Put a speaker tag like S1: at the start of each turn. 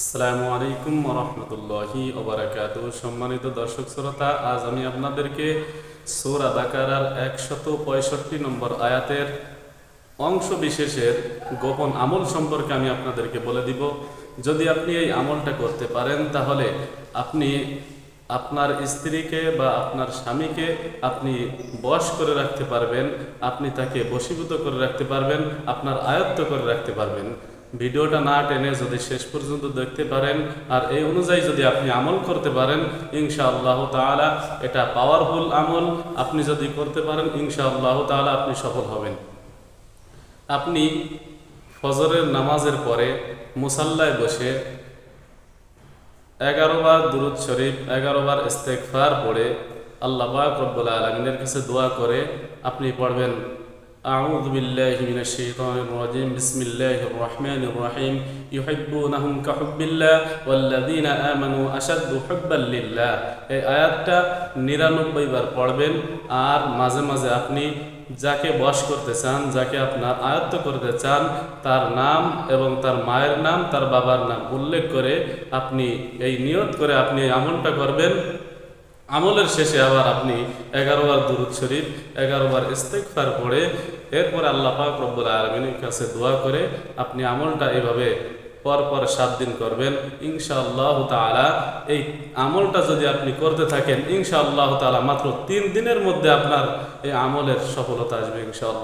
S1: আসসালামু আলাইকুম রহমতুল্লাহি ওবরাকাত সম্মানিত দর্শক শ্রোতা, আজ আমি আপনাদেরকে সৌরা বাকারার একশত পঁয়ষট্টি নম্বর আয়াতের অংশ বিশেষের গোপন আমল সম্পর্কে আমি আপনাদেরকে বলে দিব। যদি আপনি এই আমলটা করতে পারেন, তাহলে আপনি আপনার স্ত্রীকে বা আপনার স্বামীকে আপনি বশ করে রাখতে পারবেন, আপনি তাকে বশীভূত করে রাখতে পারবেন, আপনার আয়ত্ত করে রাখতে পারবেন। ভিডিওটা না টেনে যদি শেষ পর্যন্ত দেখতে পারেন, আর এই অনুযায়ী যদি আপনি আমল করতে পারেন ইনশা আল্লাহ তাআলা এটা পাওয়ারফুল আমল। আপনি যদি করতে পারেন ইনশা আল্লাহ তাআলা আপনি সফল হবেন। আপনি ফজরের নামাজের পরে মুসাল্লায় বসে এগারো বার দুরুদ শরীফ, এগারো বার ইস্তেকফার পড়ে আল্লাহ রব্বুল আলমিনের কাছে দোয়া করে আপনি পড়বেন। أعوذ بالله من الشيطان الرجيم بسم الله الرحمن الرحيم يحبونهم كحب الله والذين آمنوا أشد حبا لله এই আয়াতটা নিরানব্বই বার পড়বেন আর মাঝে মাঝে আপনি যাকে বশ করতে চান যাকে আপনার আয়ত্ত করতে চান তার নাম এবং তার মায়ের নাম তার বাবার নাম উল্লেখ করে আপনি এই নিয়ত করে আপনি এই আমলটা করবেন আমলের শেষে আবার আপনি এগারোবার দুরুদ শরীফ, এগারোবার ইস্তেকফার পড়ে, এরপরে আল্লাহ পাক রব্বুল আলমিনের কাছে দোয়া করে আপনি আমলটা এভাবে পর পর সাত দিন করবেন। ইনশাআল্লাহ তালা এই আমলটা যদি আপনি করতে থাকেন, ইনশাআল্লাহ তালা মাত্র তিন দিনের মধ্যে আপনার এই আমলের সফলতা আসবে ইনশাআল্লাহ।